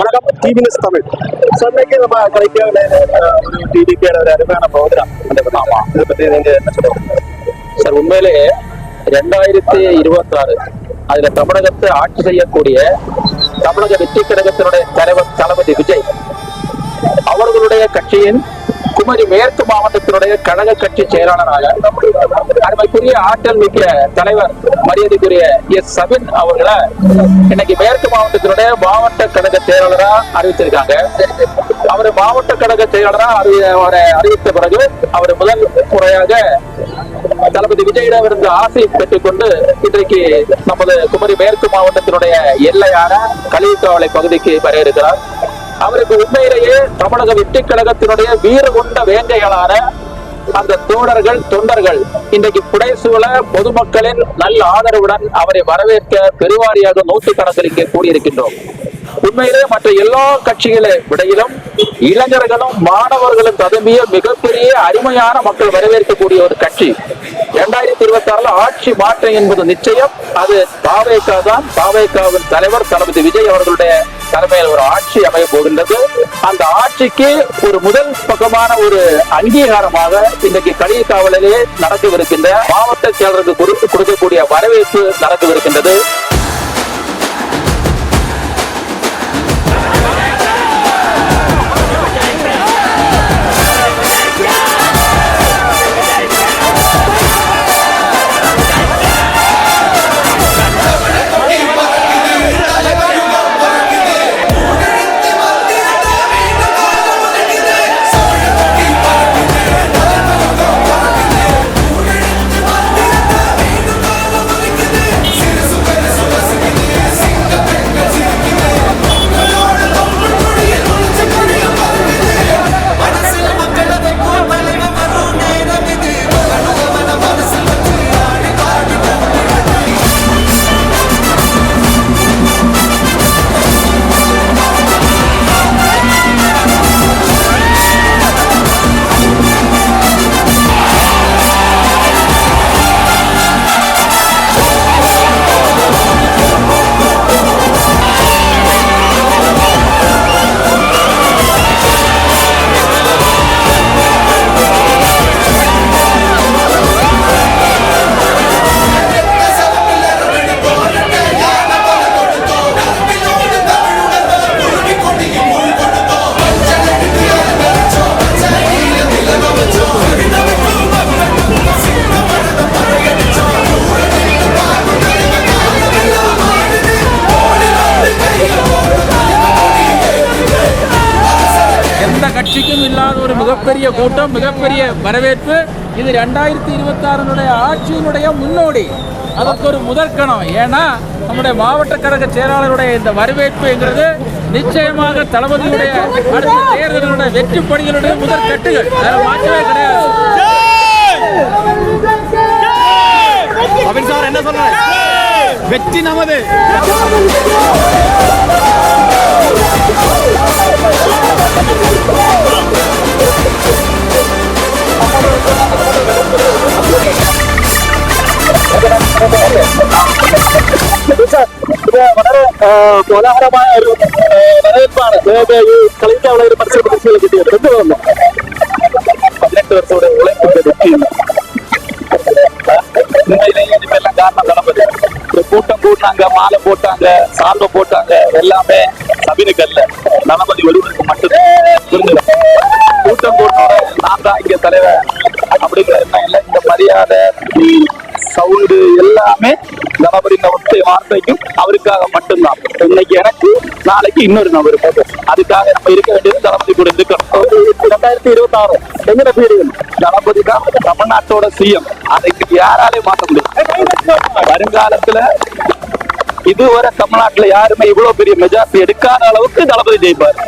வணக்கம் TV news Tamil சொன்னைக்கு நம்ம கலைக்கான ஒரு டிடிபியோட ஒரு அருமையான ப்ரோக்ராம் ஆமா. இதை பத்தி நீங்க என்ன சொல்லுவாங்க சார் உண்மையிலேயே ரெண்டாயிரத்தி இருபத்தி ஆறு அதுல தமிழகத்தை ஆட்சி செய்யக்கூடிய தமிழக வெற்றி கழகத்தினுடைய தலைவர் தளபதி விஜய் அவர்களுடைய கட்சியின் குமரி மேற்கு மாவட்டத்தினுடைய கழக கட்சி செயலாளராக அருமைக்குரிய ஆற்றல் மிக்க தலைவர் மரியாதைக்குரிய எஸ் சபின் அவர்களை இன்னைக்கு மேற்கு மாவட்டத்தினுடைய மாவட்ட கழக செயலாளரா அறிவித்திருக்காங்க. அவர் மாவட்ட கழக செயலாளரா அறி- அவரை அறிவித்த பிறகு அவர் முதல் முறையாக தளபதி விஜயிடம் இருந்து ஆசை பெற்றுக்கொண்டு இன்றைக்கு நமது குமரி மேற்கு மாவட்டத்தினுடைய எல்லையான கலிகாவலை பகுதிக்கு வர இருக்கிறார். அவருக்கு உண்மையிலேயே தமிழக வெற்றி கழகத்தினுடைய வீர கொண்ட வேங்கைகளான அந்த தோழர்கள் தொண்டர்கள் இன்றைக்கு புடைசூழ பொதுமக்களின் நல்ல ஆதரவுடன் அவரை வரவேற்க பெருவாரியாக நூற்றுக்கணக்கில் இங்கே கூடியிருக்கின்றோம். உண்மையிலே மற்ற எல்லா கட்சிகளை விடையிலும் இளைஞர்களும் மாணவர்களும் ததும்பிய மிகப்பெரிய அருமையான மக்கள் வரவேற்கக்கூடிய ஒரு கட்சி. இரண்டாயிரத்தி இருபத்தி ஆறுல ஆட்சி மாற்றம் என்பது நிச்சயம். அது பாவேகா தான். பாவேகாவின் தலைவர் தளபதி விஜய் அவர்களுடைய தலைமையில் ஒரு ஆட்சி அமைய போகின்றது. அந்த ஆட்சிக்கு ஒரு முதல் பக்கமான ஒரு அங்கீகாரமாக இன்றைக்கு களியக்காவலிலே நடக்கவிருக்கின்ற மாவட்ட செயலருக்கு கொடுக்கக்கூடிய வரவேற்பு நடக்கவிருக்கின்றது. மிகப்பெரிய கூட்டம் மிகப்பெரிய வரவேற்பு. இது ரெண்டாயிரத்தி இருபத்தி ஆறினுடைய ஆட்சியினுடைய முன்னோடி. அதற்கு ஒரு முதற்கணம். ஏன்னா நம்முடைய மாவட்ட கழக செயலாளருடைய இந்த வரவேற்புங்கிறது நிச்சயமாக தளபதியுடைய அடுத்த தேர்தலுடைய வெற்றி பணிகளுடைய முதல் கட்டுகள் அதில் மாற்றமே கிடையாது. சார் என்ன சொல்றாரு வெற்றி நமது. Oh, വളരെ കോലാഹലമായ ഒരു വരവേൽപ്പാണ് ഈ കളിക്ക് അവിടെ ഒരു മത്സര പ്രതീക്ഷകൾ കിട്ടിയത് എന്ത് തോന്നുന്നു പതിനെട്ട് വർഷത്തോടെ ഓളെ കൊണ്ട് വെട്ടിയില്ല കാരണം കാണപ്പെടുന്നത് போட்டாங்க மாலை போட்டாங்க சால்வை போட்டாங்க எல்லாமே சபினுக்கு அல்ல தளபதி ஒருவருக்கு மட்டும்தான் கூட்டம் கூட்டோட நான் தான் இங்க தலைவர். அப்படிங்கிற எண்ணம் இந்த மரியாதை சவுண்டு எல்லாமே தளபதி இந்த ஒற்றை வார்த்தைக்கும் அவருக்காக மட்டும்தான். இன்னைக்கு எனக்கு நாளைக்கு இன்னொரு நபர் அதுக்காக நம்ம இருக்க வேண்டியது தளபதி கூட இருக்கணும். ரெண்டாயிரத்தி இருபத்தி ஆறு எங்கட பீரியட் தளபதி தான் தமிழ்நாட்டோட சிஎம் அதுக்கு யாராலையும் மாற்ற முடியும் வருங்காலத்துல இதுவரை தமிழ்நாட்டுல யாருமே இவ்வளவு பெரிய மெஜாரிட்டி எடுக்காத அளவுக்கு தளபதி ஜெயிப்பார்.